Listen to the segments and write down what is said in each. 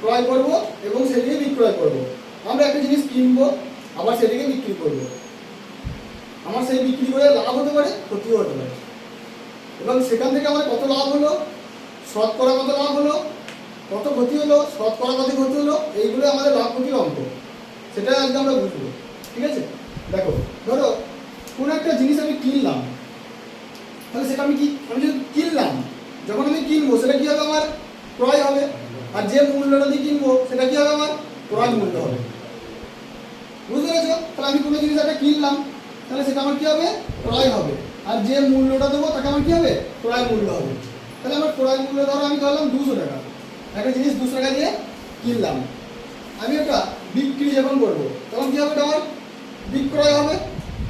ক্রয় করব এবং সেটিকে বিক্রয় করব। আমরা একটা জিনিস কিনবো, আবার সেটিকে বিক্রি করব। আমার সেই বিক্রি করে লাভ হতে পারে, ক্ষতিও হতে পারে। এবং সেখান থেকে আমার কত লাভ হলো শতকরা কত লাভ হলো, কত ক্ষতি হলো শতকরা কত ক্ষতি হলো, এইগুলো আমাদের লাভ ক্ষতির অঙ্ক। সেটা আজকে আমরা বুঝব, ঠিক আছে? দেখো, ধরো, কোনো একটা জিনিস আমি কিনলাম, তাহলে সেটা আমি কি, আমি যদি কিনলাম, যখন আমি কিনবো, সেটা কি হবে আমার ক্রয় হবে? আর যে মূল্যটা দিয়ে কিনবো, সেটা কি হবে আমার? ক্রয় মূল্য হবে। বুঝতে পেরেছ? তাহলে আমি কোনো জিনিস একটা কিনলাম, তাহলে সেটা আমার কি হবে? ক্রয় হবে। আর যে মূল্যটা দেবো, তাকে আমার কি হবে? ক্রয় মূল্য হবে। তাহলে আমার ক্রয় মূল্য ধরো, আমি ধরলাম দুশো টাকা। একটা জিনিস দুশো টাকা দিয়ে কিনলাম। আমি ওটা বিক্রি যখন করব, তখন কি হবে আমার? বিক্রয় হবে।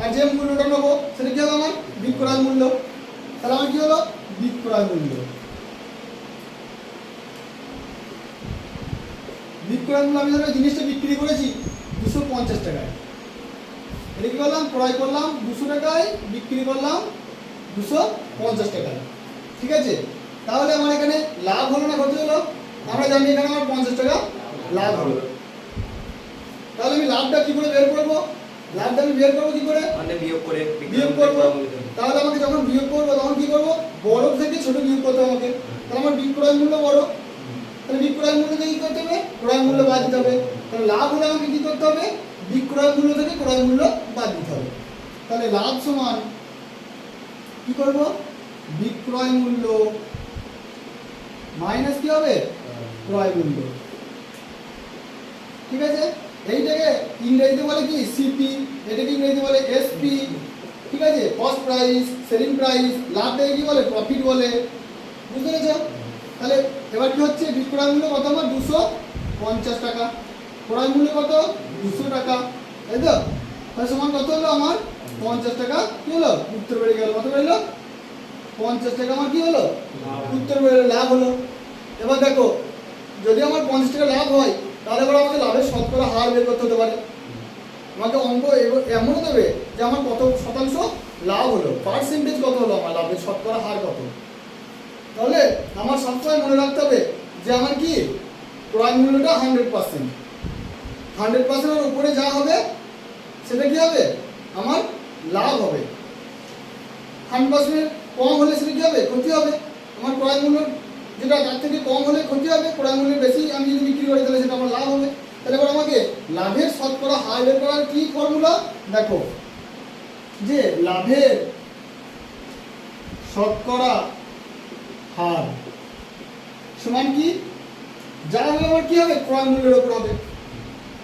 আর যে মূল্যটা নেব, সেটা কি হবে আমার? বিক্রয় মূল্য। তাহলে আমার কি হলো? বিক্রয় মূল্য। বিক্রয় মূল্য আমি ধরো জিনিসটা বিক্রি করেছি দুশো পঞ্চাশ টাকায়। এটা কী করলাম? ক্রয় করলাম দুশো টাকায় বিক্রি করলাম দুশো পঞ্চাশ টাকায়। ঠিক আছে? তাহলে আমার এখানে লাভ হলো না কত হলো? আমরা জানি এখানে আমার পঞ্চাশ টাকা লাভ হলো। তাহলে আমি লাভটা কী করে বের করব? লাভটা আমি বের করব কী করে? মানে বিয়োগ করে বিয়োগ করব। তাহলে আমাকে যখন বিয়োগ করব তখন কী করব? বড় থেকে ছোট বিয়োগ করতে হবে আমাকে। তাহলে আমার বিক্রয় মূল্য বড়। তাহলে বিক্রয় মূল্য থেকে কি করতে হবে? ক্রয় মূল্য বাদ দিতে হবে। তাহলে লাভ হলে আমাকে কি করতে হবে? বিক্রয় মূল্য থেকে ক্রয় মূল্য বাদ দিতে হবে। তাহলে লাভ সমান কি করব? বিক্রয় মূল্য মাইনাস কি হবে? ক্রয় মূল্য। ঠিক আছে? এইটাকে ইংরেজিতে বলে কি? সিপি এটাকে ইংরেজিতে বলে এসপি ঠিক আছে? কস্ট প্রাইস সেলিং প্রাইস লাভটাকে কি বলে? প্রফিট বলে। বুঝতে পেরেছ? তাহলে এবার কি হচ্ছে? বিক্রয় মূল্য কত? আমার দুশো পঞ্চাশ টাকা। ক্রয় মূল্য কত? দুশো টাকা। তাই তো? তাহলে সমান কত হলো? আমার পঞ্চাশ টাকা কি হলো? উত্তর বেড়ে গেল। কত বেরোলো পঞ্চাশ টাকা আমার কি হলো? উত্তর বেড়ে লাভ হলো। এবার দেখো, যদি আমার পঞ্চাশ টাকা লাভ হয়, তাহলে এবার আমাকে লাভের শতকরা হার বের করতে হতে পারে। আমাকে অঙ্ক এমনও দেবে যে আমার কত শতাংশ লাভ হলো। পার্সেন্টেজ কত হলো আমার লাভের শতকরা হার কত? তাহলে আমার সবসময় মনে রাখতে হবে যে আমার কি ক্রয় মূল্যটা হান্ড্রেড পার্সেন্ট। হান্ড্রেড পার্সেন্টের উপরে যা হবে, সেটা কি হবে? আমার লাভ হবে। হান্ড্রেড পার্সেন্টের কম হলে সেটা কি হবে? ক্ষতি হবে। আমার ক্রয় মূল্য যেটা তার থেকে কম হলে ক্ষতি হবে, ক্রয় মূল্যের বেশি, আমি যদি বিক্রি করি তাহলে সেটা আমার লাভ হবে। তাহলে এবার আমাকে লাভের শতকরা হার বের করার কি ফর্মুলা দেখো, যে লাভের শতকরা হার। সমান কি? যা হবে আমার কি হবে? ক্রয় মূল্যের উপর হবে।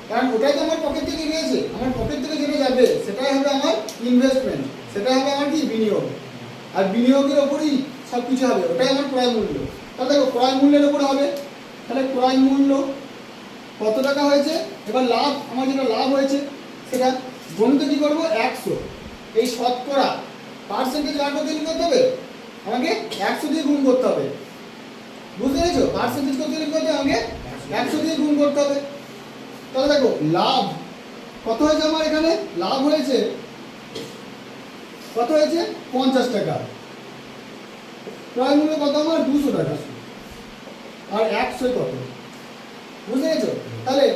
কারণ ওটাই তো আমার পকেট থেকে গিয়েছে। আমার পকেট থেকে যেটা যাবে, সেটাই হবে আমার ইনভেস্টমেন্ট সেটাই হবে আমার কি? বিনিয়োগ। আর বিনিয়োগের ওপরই সব কিছু হবে। ওটাই আমার ক্রয় মূল্য। তাহলে দেখো, ক্রয় মূল্যের ওপর হবে। তাহলে ক্রয় মূল্য কত টাকা হয়েছে? এবার লাভ, আমার যেটা লাভ হয়েছে, সেটা গণিত কি করব? একশো। এই শতকরা পার্সেন্টেজ বার করতে হবে? আমাকে একশো দিয়ে গুণ করতে হবে। বুঝতে পেরেছ? পার্সেন্টেজ করতে গেলে কি করতে হবে? আমাকে একশো দিয়ে গুণ করতে হবে। তাহলে দেখো, লাভ। কত হয়েছে আমার এখানে? লাভ হয়েছে কত হয়েছে? পঞ্চাশ টাকা। ক্রয় মূল্য কত আমার? দুশো টাকা। আর একশো কত? বুঝতে পেরেছ? তাহলে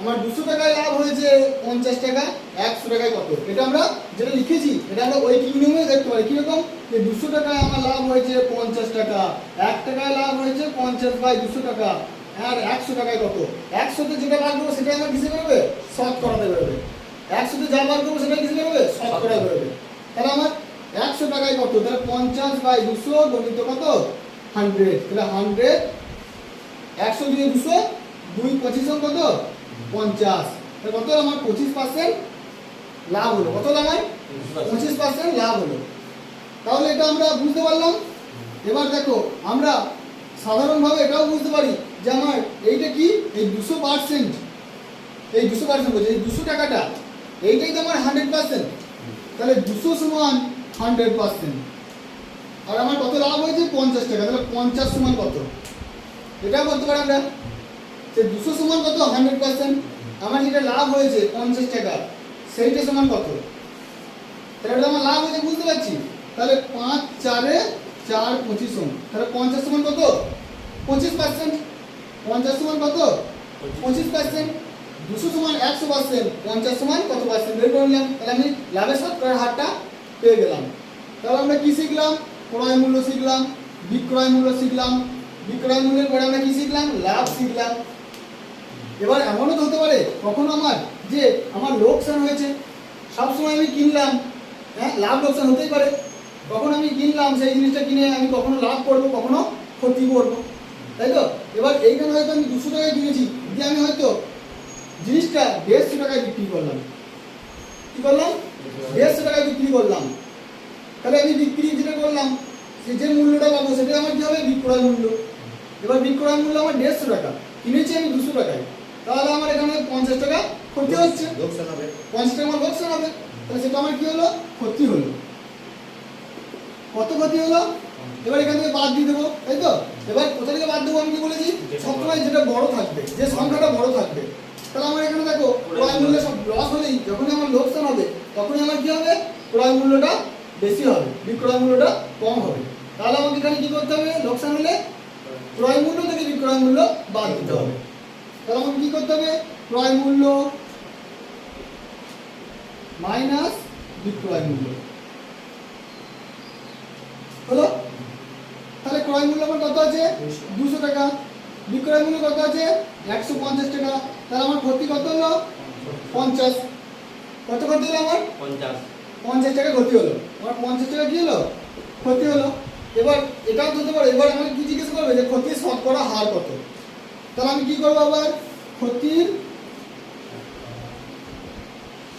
আমার দুশো টাকায় লাভ হয়েছে পঞ্চাশ টাকা, একশো টাকায় কত? এটা আমরা যেটা লিখেছি, এটা আমরা ওই কিংডমে দেখতে পারি। কীরকম? যে দুশো টাকায় আমার লাভ হয়েছে পঞ্চাশ টাকা এক টাকায় লাভ হয়েছে পঞ্চাশ বাই দুশো টাকা আর একশো টাকায় কত? একশোতে যেটা বার করব সেটাই আমার কিসে বেরোবে শর্ট করাতে বেরোবে একশোতে যা বার করব সেটাই কিসে বেরোবে করা বেরোবে তাহলে আমার একশো টাকায় কত? তাহলে পঞ্চাশ বাই দুশো গণিত কত? হান্ড্রেড। তাহলে হান্ড্রেড একশো দিয়ে দুশো দুই পঁচিশ কত পঞ্চাশ। তাহলে কত আমার? পঁচিশ পার্সেন্ট লাভ হলো। কত আমার? পঁচিশ পার্সেন্ট লাভ হলো। তাহলে এটা আমরা বুঝতে পারলাম। এবার দেখো, আমরা সাধারণভাবে এটাও বুঝতে পারি যে আমার এইটা কি? এই দুশো পার্সেন্ট। এই দুশো পার্সেন্ট বলছে, এই দুশো টাকাটা, এইটাই তো আমার হান্ড্রেড পার্সেন্ট। তাহলে দুশো সমান হান্ড্রেড পার্সেন্ট। আর আমার কত লাভ হয়েছে? পঞ্চাশ টাকা। তাহলে পঞ্চাশ সমান কত? এটাও করতে পারি আমরা। যে দুশো সমান কত? Hundred percent. আমার যেটা লাভ হয়েছে, পঞ্চাশ টাকা, সেইটা সমান কত? তাহলে আমার লাভ হয়েছে, বুঝতে পারছি? তাহলে পাঁচ চারে চার পঁচিশ সমান তাহলে পঞ্চাশ সমান কত? পঁচিশ পার্সেন্ট পঞ্চাশ সমান কত? পঁচিশ পার্সেন্ট দুশো সমান একশো পার্সেন্ট পঞ্চাশ সমান কত পার্সেন্ট বের করে নিলাম। তাহলে আমি লাভের শতকরার হারটা পেয়ে গেলাম। তাহলে আমরা কী শিখলাম? ক্রয় মূল্য শিখলাম, বিক্রয় মূল্য শিখলাম। বিক্রয় মূল্যের পরে আমরা কী শিখলাম? লাভ শিখলাম। এবার এমনও তো হতে পারে, কখনো আমার যে আমার লোকসান হয়েছে, সবসময় আমি কিনলাম। হ্যাঁ লাভ লোকসান হতেই পারে। কখন আমি কিনলাম সেই জিনিসটা কিনে আমি কখনো লাভ করব কখনো ক্ষতি করব। তাই তো? এবার এইখানে হয়তো আমি দুশো টাকায় কিনেছি দিয়ে আমি হয়তো জিনিসটা দেড়শো টাকায় বিক্রি করলাম। কি করলাম? দেড়শো টাকায় বিক্রি করলাম। তাহলে আমি বিক্রি যেটা করলাম সে যে মূল্যটা পাবো সেটা আমার কি হবে? বিক্রয় মূল্য। এবার বিক্রয় মূল্য আমার দেড়শো টাকা কিনেছি আমি দুশো টাকায়। তাহলে আমার এখানে পঞ্চাশ টাকা ক্ষতি হচ্ছে। লোকসান হবে। পঞ্চাশ টাকা আমার লোকসান হবে। তাহলে সেটা আমার কি হলো? ক্ষতি হলো। কত ক্ষতি হলো? এবার এখান থেকে বাদ দিয়ে দেবো, তাই তো? এবার কোথা থেকে বাদ দেবো আমি কি বলেছি? সবসময় যেটা বড় থাকবে, যে সংখ্যাটা বড় থাকবে। তাহলে আমার এখানে দেখো, ক্রয় মূল্য সব লস হলেই যখনই আমার লোকসান হবে, তখনই আমার কি হবে? ক্রয় মূল্যটা বেশি হবে, বিক্রয় মূল্যটা কম হবে। তাহলে আমাকে এখানে কি করতে হবে? লোকসান হলে ক্রয় মূল্য থেকে বিক্রয় মূল্য বাদ দিতে হবে। তাহলে আমাকে কি করতে হবে? ক্রয় মূল্য মাইনাস বিক্রয় মূল্য হলো তাহলে ক্রয় মূল্য আমার কত আছে? দুশো টাকা। বিক্রয় মূল্য কত আছে? একশো পঞ্চাশ টাকা। তাহলে আমার ক্ষতি কত হলো? পঞ্চাশ। কত ক্ষতি হলো আমার? পঞ্চাশ। পঞ্চাশ টাকা ক্ষতি হলো। আমার পঞ্চাশ টাকা কি হলো? ক্ষতি হলো। এবার এটাও তো হতে পারে। এবার আমাকে কি জিজ্ঞেস করবে যে ক্ষতির শতকরা হার কত? তাহলে আমি কি করব আবার? ক্ষতির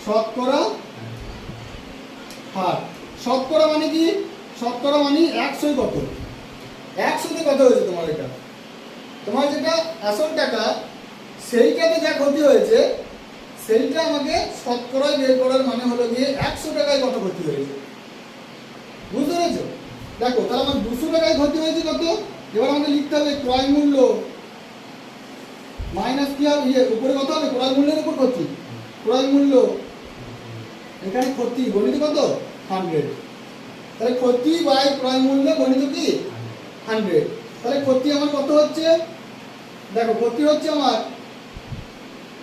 শতকরা হার। শতকরা মানে কি? শতকরা মানে একশোই কত? একশোতে কত হয়েছে তোমার এটা। তোমার যেটা আসল টাকা, সেইটাতে যা ক্ষতি হয়েছে, সেইটা আমাকে শতকরায় বের করার মানে হলো গিয়ে একশো টাকায় কত ক্ষতি হয়েছে। বুঝতে পেরেছ? দেখো, তাহলে আমার দুশো টাকায় ক্ষতি হয়েছে কত? এবার আমাকে লিখতে হবে ক্রয় মূল্য। মাইনাস কি হবে? ইয়ে উপরে কত হবে? ক্রয় মূল্যের উপর ক্ষতি। ক্রয় মূল্য। এখানে ক্ষতি, গণিত কত? হান্ড্রেড তাহলে ক্ষতি বাই ক্রয় মূল্য, গণিত কি? হান্ড্রেড তাহলে ক্ষতি আমার কত হচ্ছে? দেখো ক্ষতি হচ্ছে আমার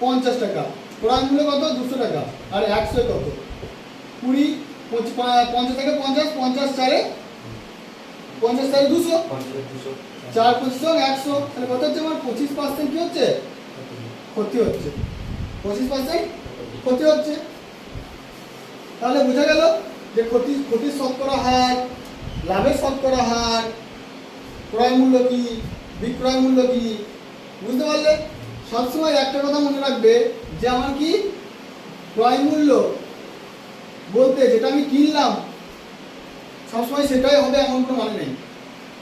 পঞ্চাশ টাকা। ক্রয় মূল্য কত? দুশো টাকা। আর একশো কত? কুড়ি পঞ্চাশ থেকে পঞ্চাশ পঞ্চাশ চারে পঞ্চাশ চারে দুশো। দুশো। চার পঁচিশ একশো। তাহলে কত হচ্ছে আমার? পঁচিশ পার্সেন্ট কি হচ্ছে? ক্ষতি হচ্ছে। পঁচিশ পার্সেন্ট ক্ষতি হচ্ছে। তাহলে বোঝা গেল যে ক্ষতি ক্ষতির শতকরা হার লাভের শতকরা হার ক্রয় মূল্য কি, বিক্রয় মূল্য কি? বুঝতে পারলে? সবসময় একটা কথা মনে রাখবে যে আমার কি ক্রয় মূল্য বলতে যেটা আমি কিনলাম, সবসময় সেটাই হবে এমন কোনো মানে নেই।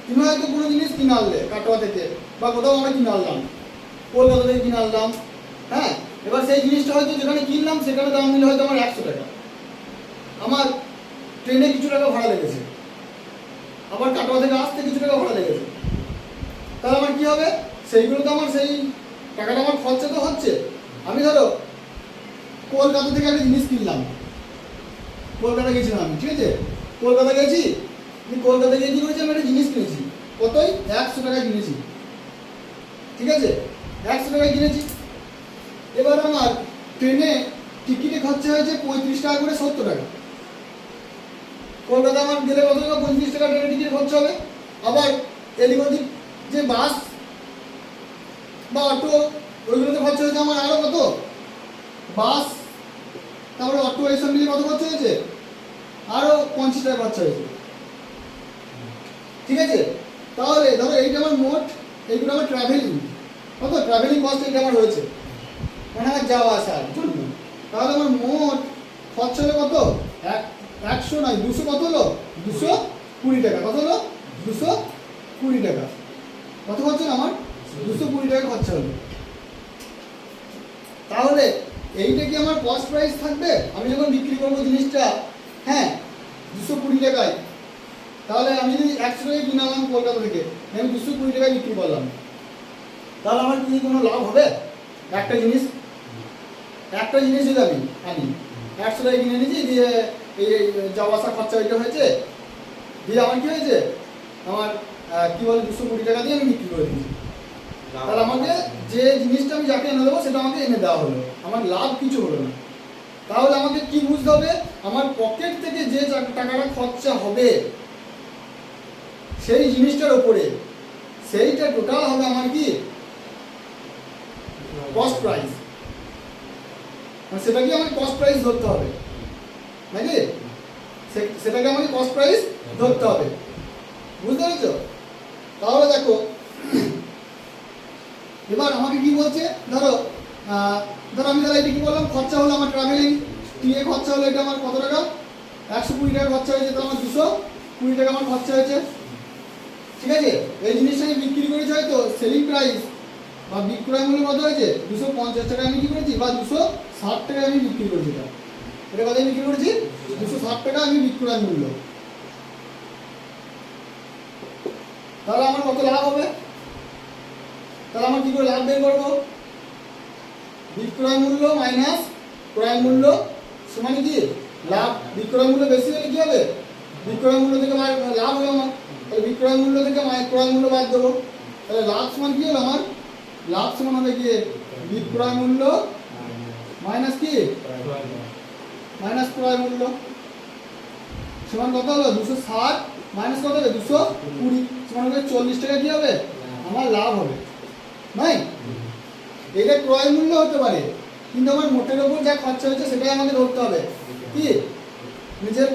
তুমি হয়তো কোনো জিনিস কিনে আনলে, কাটোয়া থেকে, বা কোথাও আমরা কিনে আনলাম, কলকাতা থেকে কিনে আনলাম হ্যাঁ? এবার সেই জিনিসটা হয়তো যেখানে কিনলাম, সেখানে দাম নিলে হয়তো আমার একশো টাকা। আমার ট্রেনে কিছু টাকা ভাড়া লেগেছে। আবার কাটোয়া থেকে আসতে কিছু টাকা ভাড়া লেগেছে তাহলে আমার কি হবে? সেইগুলো তো আমার সেই টাকাটা আমার খরচা তো হচ্ছে। আমি ধরো, কলকাতা থেকে একটা জিনিস কিনলাম। কলকাতা গেছিলাম আমি, ঠিক আছে? কলকাতা গেছি, আমি কলকাতা গিয়ে কি করেছি? আমি একটা জিনিস কিনেছি। কতই? একশো টাকায় কিনেছি। ঠিক আছে? একশো টাকায় কিনেছি। এবার আমার ট্রেনে টিকিটে খরচা হয়েছে পঁয়ত্রিশ টাকা করে সত্তর টাকা। কলকাতা আমার গেলে কত টাকা? পঁয়ত্রিশ টাকা ট্রেনে টিকিট খরচা হবে। আবার এদিক যে বাস বা অটো, ওইগুলোতে খরচা হয়েছে আমার আরও কত? বাস, তারপরে অটো এইসব মিলিয়ে কত খরচা হয়েছে? আরও পঞ্চাশ টাকা খরচা হয়েছে। ঠিক আছে? তাহলে ধরো এইটা আমার মোট এইগুলো আমার ট্রাভেলিং কত? ট্রাভেলিং কস্ট এইটা আমার হয়েছে। মানে আমার যাওয়া আসার জন্য তাহলে আমার মোট খরচা হলো কত? এক একশো নয়, দুশো কত হলো? দুশো কুড়ি টাকা। কত হলো? দুশো কুড়ি টাকা। কত খরচা আমার? দুশো কুড়ি টাকা খরচা হলো। তাহলে এইটা কি আমার কস্ট প্রাইস থাকবে? আমি যখন বিক্রি করব জিনিসটা হ্যাঁ দুশো কুড়ি টাকায়, তাহলে আমি যদি একশো টাকায় কিনে আনলাম কলকাতা থেকে, আমি দুশো কুড়ি টাকায় বিক্রি করলাম। তাহলে আমার কি কোনো লাভ হবে? একটা জিনিস একটা জিনিস যদি আমি আনি, একশো টাকায় কিনে নিয়েছি দিয়ে এই যাওয়া আসা খরচা ওইটা হয়েছে দিয়ে আমার কি হয়েছে? আমার কি বলে দুশো কুড়ি টাকা দিয়ে আমি বিক্রি করে দিয়েছি। তাহলে আমাকে যে জিনিসটা আমি যাকে এনে দেবো সেটা আমাকে এনে দেওয়া হলো। আমার লাভ কিছু হলো না। তাহলে আমাকে কি বুঝতে হবে? আমার পকেট থেকে যে টাকাটা খরচা হবে সেই জিনিসটার উপরে সেইটা টোটাল হবে আমার কি? Cost price. সেটাকে আমাকে কস্ট প্রাইস ধরতে হবে। নাকি? সেটাকে আমাকে কস্ট প্রাইস ধরতে হবে। বুঝতে পেরেছ? তাহলে দেখো, এবার আমাকে কি বলছে? ধরো ধরো আমি তাহলে এটা কি বললাম? খরচা হলো আমার ট্রাভেলিং টিএ খরচা হলো এটা আমার কত টাকা? একশো কুড়ি টাকা খরচা হয়েছে তো আমার দুশো কুড়ি টাকা আমার খরচা হয়েছে। ঠিক আছে? এই জিনিসটাকে বিক্রি করেছি হয়তো সেলিং প্রাইস বা বিক্রয় মূল্য কত হয়েছে? দুশো পঞ্চাশ টাকা আমি কি করেছি? বা দুশো ষাট টাকা আমি বিক্রি করেছি এটা কত বিক্রি করেছি? দুশো ষাট টাকা আমি বিক্রয় মূল্য। তাহলে আমার কত লাভ হবে? তাহলে আমার কি করে লাভ বের করব? বিক্রয় মূল্য মাইনাস ক্রয় মূল্য সমান কি? লাভ। বিক্রয় মূল্য বেশি হলে কি হবে? বিক্রয় মূল্য থেকে লাভ হবে আমার। তাহলে বিক্রয় মূল্য থেকে ক্রয় মূল্য বাদ দেবো। তাহলে লাভ সমান কি হলো আমার? লাভ সমান হবে কি? বিক্রয় মূল্য মাইনাস কি? মাইনাস ক্রয় মূল্য? সমান কত হলো? দুশো ষাট মাইনাস কত হবে? দুশো কুড়ি। সমান হবে চল্লিশ টাকা কি হবে? আমার লাভ হবে। নাই? এটা ক্রয় মূল্য হতে পারে। কিন্তু আমার মোটের ওপর যা খরচা হয়েছে সেটাই আমাকে ধরতে হবে। কি? নিজের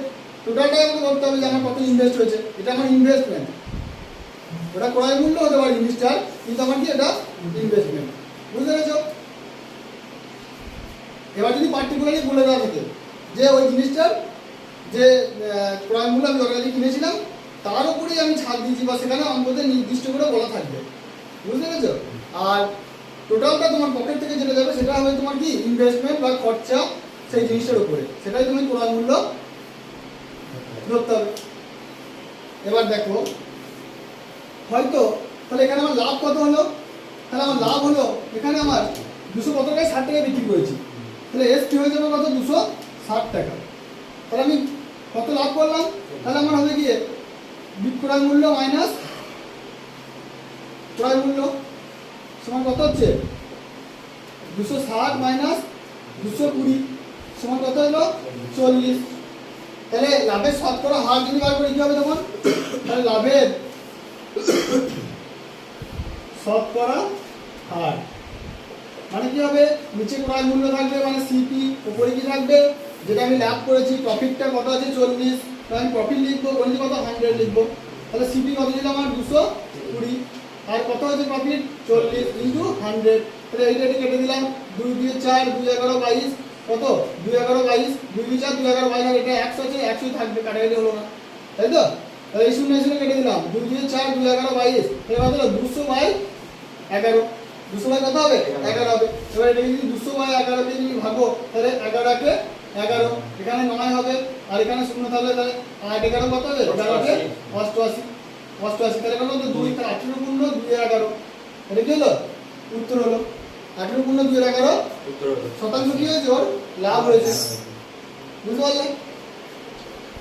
টোটালটাই আমাকে ধরতে হবে যে আমার কত ইনভেস্ট হয়েছে। এটা আমার ইনভেস্টমেন্ট ওটা ক্রয় মূল্য হতে পারে জিনিসটার, কিন্তু আমার কি এটা ইনভেস্টমেন্ট বুঝতে পেরেছ? এবার যদি পার্টিকুলারলি বলে দেওয়া থাকে যে ওই জিনিসটার যে আহ, ক্রয় মূল্য আমি যত কিনেছিলাম তার উপরেই আমি ছাড় দিয়েছি বা সেখানে অন্তত নির্দিষ্ট করে বলা থাকবে। বুঝতে পেরেছ? আর টোটালটা তোমার পকেট থেকে যেটা যাবে সেটা হবে তোমার কি? ইনভেস্টমেন্ট বা খরচা সেই জিনিসটার উপরে। সেটাই তুমি ক্রয় মূল্য ধরতে হবে। এবার দেখো হয়তো তাহলে এখানে আমার লাভ কত হলো? তাহলে আমার লাভ হলো এখানে আমার দুশো কত টাকায় ষাট টাকা বিক্রি করেছি। তাহলে এসটি হয়ে যাবে কত? দুশো টাকা। তাহলে আমি কত লাভ করলাম? তাহলে আমার হবে গিয়ে বিক্রয় মূল্য মাইনাস ক্রয় মূল্য সমান কত হচ্ছে? দুশো ষাট মাইনাস দুশো কুড়ি সমান কত হলো? চল্লিশ। তাহলে লাভের শতকরা হার যদি বার করে, কি হবে তখন? তাহলে লাভের শতকরা হার। মানে কি হবে? নিচে ক্রয় মূল্য থাকবে মানে সিপি উপরে কি থাকবে? যেটা আমি লাভ করেছি প্রফিটটা কত আছে? চল্লিশ। আমি প্রফিট লিখব গণিত কত? হান্ড্রেড লিখব। তাহলে সিপি কত ছিল আমার? দুশো কুড়ি। আর কত হচ্ছে প্রফিট চল্লিশ ইন্টু হান্ড্রেড তাহলে এইটা এটা কেটে দিলাম। দুই দুই চার, দুই এগারো, বাইশ। কত? দুই এগারো, বাইশ। দুই দুই চার, দুই এগারো, বাইশ। আর এটা একশো আছে, একশোই থাকবে, কাটাকাটি হলো না। তাই তো? তাহলে এই শূন্য শূন্য কেটে দিলাম। দুই দুই চার, দুই এগারো, বাইশ। এবার হলো? দুশো বাই এগারো। দুশো বাই কত হবে? এগারো হবে। এবার এটা যদি দুশো বাই এগারো দিয়ে যদি ভাগো, তাহলে এগারোকে এগারো। এখানে নয় হবে আর এখানে শূন্য থাকলে তাহলে আট এগারো কত হবে? অষ্টআশি। অষ্টআশি। তাহলে কত? দুই আঠেরো পূর্ণ দুই এগারো। এটা কি হলো? উত্তর হলো। আঠেরো পূর্ণ দুই এগারো। শতাংশ কি হয়েছে ওর? লাভ হয়েছে। বুঝতে পারলে?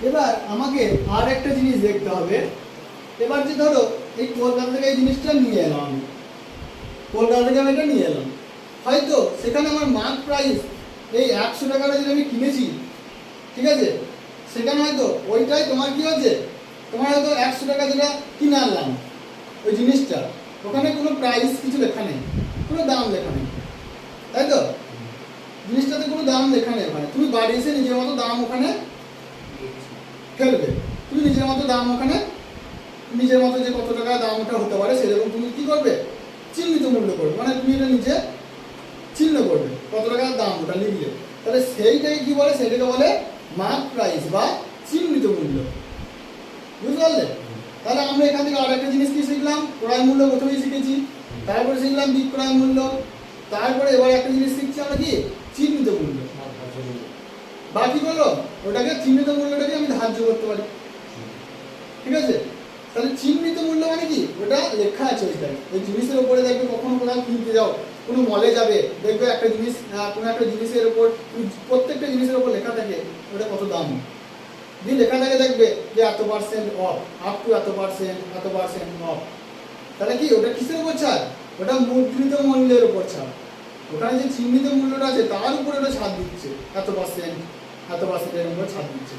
এবার আমাকে আর একটা জিনিস দেখতে হবে। এবার যে ধরো এই কলকাতা থেকে এই জিনিসটা নিয়ে এলাম আমি। কলকাতা থেকে আমি এটা নিয়ে এলাম। হয়তো সেখানে আমার মার্ক প্রাইস এই একশো টাকাটা যেটা আমি কিনেছি, ঠিক আছে? সেখানে হয়তো ওইটাই তোমার কি হচ্ছে? তোমার হয়তো একশো টাকা যেটা কিনে আনলাম, ওই জিনিসটা। ওখানে কোনো প্রাইস কিছু লেখা নেই, কোনো দাম লেখা নেই। তাই তো? জিনিসটাতে কোনো দাম লেখা নেই ওখানে। তুমি বাড়ি এসে নিজের মতো দাম ওখানে ফেলবে। তুমি নিজের মতো দাম ওখানে, নিজের মতো যে কত টাকা দাম ওটা হতে পারে, সেরকম তুমি কি করবে? চিহ্নিত মূল্য করবে। মানে তুমি এটা নিজে চিহ্ন করবে। কত টাকার দাম? ওটা লিখলে। তাহলে সেইটাই কি বলে? সেটাকে বলে মার্ক প্রাইস বা চিহ্নিত মূল্য। বুঝতে পারলে? তাহলে আমরা এখান থেকে আর একটা জিনিস কি শিখলাম? ক্রয় মূল্য প্রথমেই শিখেছি। তারপরে শিখলাম বিক্রয় মূল্য। তারপরে এবার একটা জিনিস শিখছি আমরা কি? চিহ্নিত মূল্য। বাকি বলো? ওটাকে চিহ্নিত মূল্যটাকে আমি ধার্য করতে পারি। ঠিক আছে? তাহলে চিহ্নিত মূল্য মানে কি? ওটা লেখা আছে ওইটাই। ওই জিনিসের উপরে দেখবে কখনো কোথাও কিনতে যাও। কোনো মলে যাবে, দেখবে একটা জিনিস কোনো একটা জিনিসের উপর প্রত্যেকটা জিনিসের উপর লেখা থাকে, ওটা কত দাম। দিয়ে লেখা থাকে দেখবে যে এত পার্সেন্ট অফ আপ টু এত পার্সেন্ট এত পার্সেন্ট অফ তাহলে কি, ওটা কিসের উপর ছাড়? ওটা মুদ্রিত মূল্যের উপর ছাড়। ওখানে যে চিহ্নিত মূল্যটা আছে, তার উপরে ওটা ছাড় দিচ্ছে, এত পার্সেন্ট এত পার্সেন্টের উপর ছাড় দিচ্ছে।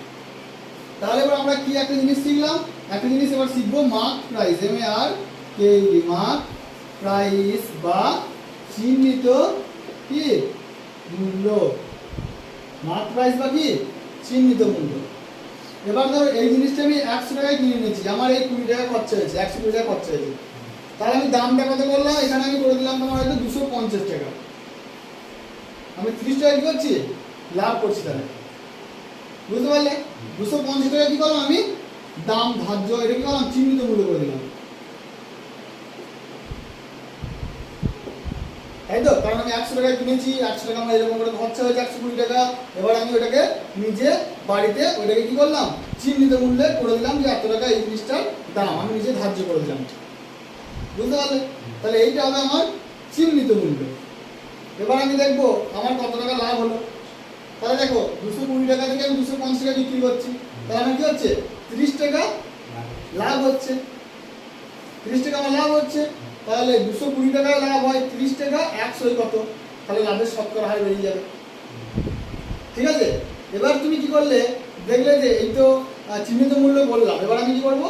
তাহলে এবার আমরা কি একটা জিনিস শিখলাম? একটা জিনিস এবার শিখব mark price M A R K mark price বা চিহ্নিত কি? মূল্য। মার্ক প্রাইস বা কি? চিহ্নিত মূল্য। এবার ধরো এই জিনিসটা আমি একশো টাকায় কিনে নিয়েছি আমার এই কুড়ি টাকা খরচা হয়েছে, একশো কুড়ি টাকা খরচা হয়েছে। তাহলে আমি দামটা কত করলাম এখানে আমি করে দিলাম তোমার হয়তো দুশো পঞ্চাশ টাকা। আমি ত্রিশ টাকা কি করছি? লাভ করছি তাহলে। বুঝতে পারলে? দুশো পঞ্চাশ টাকা কি করলাম আমি? দাম ধার্য, এটা কি করলাম? চিহ্নিত মূল্য করে দিলাম। তাই তো, কারণ আমি একশো টাকায় কিনেছি, একশো টাকা আমার এরকম করে খরচা হয়েছে, একশো কুড়ি টাকা। এবার আমি ওটাকে নিজে বাড়িতে, ওটাকে কি করলাম? চিহ্নিত মূল্যে করে দিলাম যে এত টাকা এই জিনিসটার দাম। আমি নিজে ধার্য করে দিলাম। বুঝতে পারলে? তাহলে এইটা হবে আমার চিহ্নিত মূল্য। এবার আমি দেখব আমার কত টাকা লাভ হলো। তাহলে দেখো, দুশো কুড়ি টাকা থেকে আমি দুশো পঞ্চাশ টাকা বিক্রি করছি। তাহলে আমার কি হচ্ছে? তিরিশ টাকা লাভ হচ্ছে। তিরিশ টাকা আমার লাভ হচ্ছে। তাহলে দুশো কুড়ি টাকায় লাভ হয়, তিরিশ টাকা একশোই কত? তাহলে লাভের শতকরা হার বেরিয়ে যাবে। ঠিক আছে? এবার তুমি কি করলে? দেখলে যে এই তো চিহ্নিত মূল্য বললাম। এবার আমি কি করব?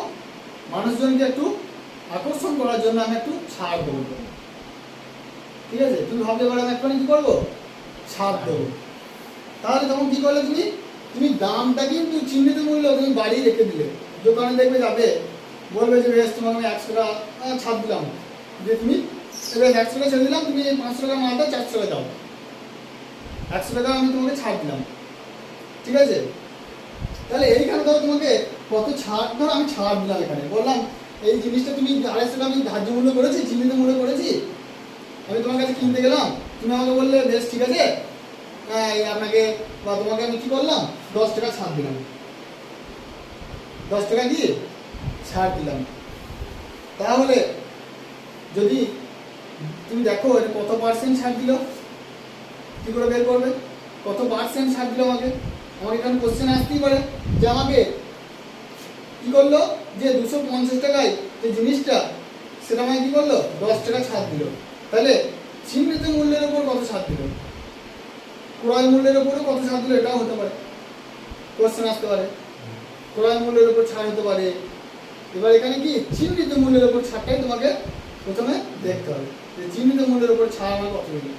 মানুষজনকে একটু আকর্ষণ করার জন্য আমি একটু ছাড় দেবো। ঠিক আছে? তুমি ভাবতে পারো আমি একটু কি করব? ছাড় দেবো। তাহলে তখন কি করলে তুমি? তুমি দামটা কিন্তু চিহ্নিত মূল্য তুমি বাড়িয়ে রেখে দিলে। দোকানে দেখবে যাবে, বলবে যে বেশ তোমাকে আমি একশো টাকা ছাড় দিলাম। যে তুমি এবার একশো টাকা ছেড়ে দিলাম, তুমি পাঁচশো টাকা মালটা চারশো টাকা দাও। একশো টাকা আমি তোমাকে ছাড় দিলাম। ঠিক আছে? তাহলে এইখানে ধরো তোমাকে কত ছাড়, ধরো আমি ছাড় দিলাম এখানে। বললাম, এই জিনিসটা তুমি আড়াইশো টাকা আমি ধার্য মূল্য করেছি চিহ্নিত মূল্য করেছি? আমি তোমার কাছে কিনতে গেলাম। তুমি আমাকে বললে, বেশ, ঠিক আছে। হ্যাঁ আপনাকে, বা তোমাকে আমি কি করলাম? দশ টাকা ছাড় দিলাম। দশ টাকা দিয়ে ছাড় দিলাম। তাহলে যদি তুমি দেখো এটা কত পার্সেন্ট ছাড় দিল? কি করে বের করবে? কত পার্সেন্ট ছাড় দিল আমাকে? আমার এখানে কোশ্চেন আসতেই পারে যে আমাকে কি করল? যে দুশো পঞ্চাশ টাকায় যে জিনিসটা, সেটা আমাকে কী করল? দশ টাকা ছাড় দিল। তাহলে চিহ্নিত মূল্যের উপর কত ছাড় দিল? ক্রয় মূল্যের উপরও কত ছাড় দিল? এটাও হতে পারে। কোশ্চেন আসতে পারে। ক্রয় মূল্যের উপর ছাড় হতে পারে। এবার এখানে কি? চিহ্নিত মূল্যের উপর ছাড়টাই তোমাকে প্রথমে দেখতে হবে যে চিহ্নিত মূল্যের উপর ছাড় আমার কত হলো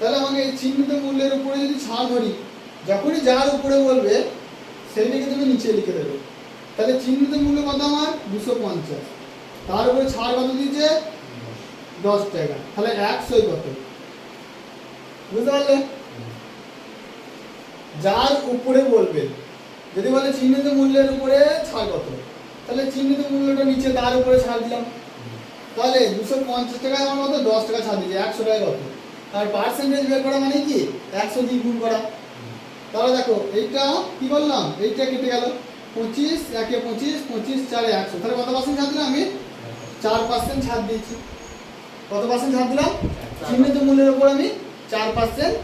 তাহলে আমাকে এই চিহ্নিত মূল্যের উপরে যদি ছাড় ধরি, যখনই যার উপরে বলবে, সেইটাকে তুমি নিচে লিখে দেবে। তাহলে চিহ্নিত মূল্য কত আমার? দুশো পঞ্চাশ। তার উপরে ছাড় কত দিয়েছে? দশ টাকা। তাহলে একশোই কত? বুঝতে পারলে? যার উপরে বলবে, যদি বলে চিহ্নিত মূল্যের উপরে ছাড় কত? তাহলে চিহ্নিত মূল্যটা নিচে তার উপরে ছাড় দিলাম। তাহলে দুশো পঞ্চাশ টাকায় আমার মতো দশ টাকা ছাড় দিয়েছে একশো টাকায় কত? আর পার্সেন্টেজ বের করা মানে কি? একশো দিয়ে গুণ করা। তাহলে দেখো এইটা কি বললাম? এইটা কেটে গেল। পঁচিশ একে পঁচিশ পঁচিশ চারে একশো। তাহলে কত পার্সেন্ট ছাড় দিলাম আমি? চার পার্সেন্ট ছাড় দিয়েছি। কত পার্সেন্ট ছাড় দিলাম? চিহ্নিত মূল্যের উপর আমি চার পার্সেন্ট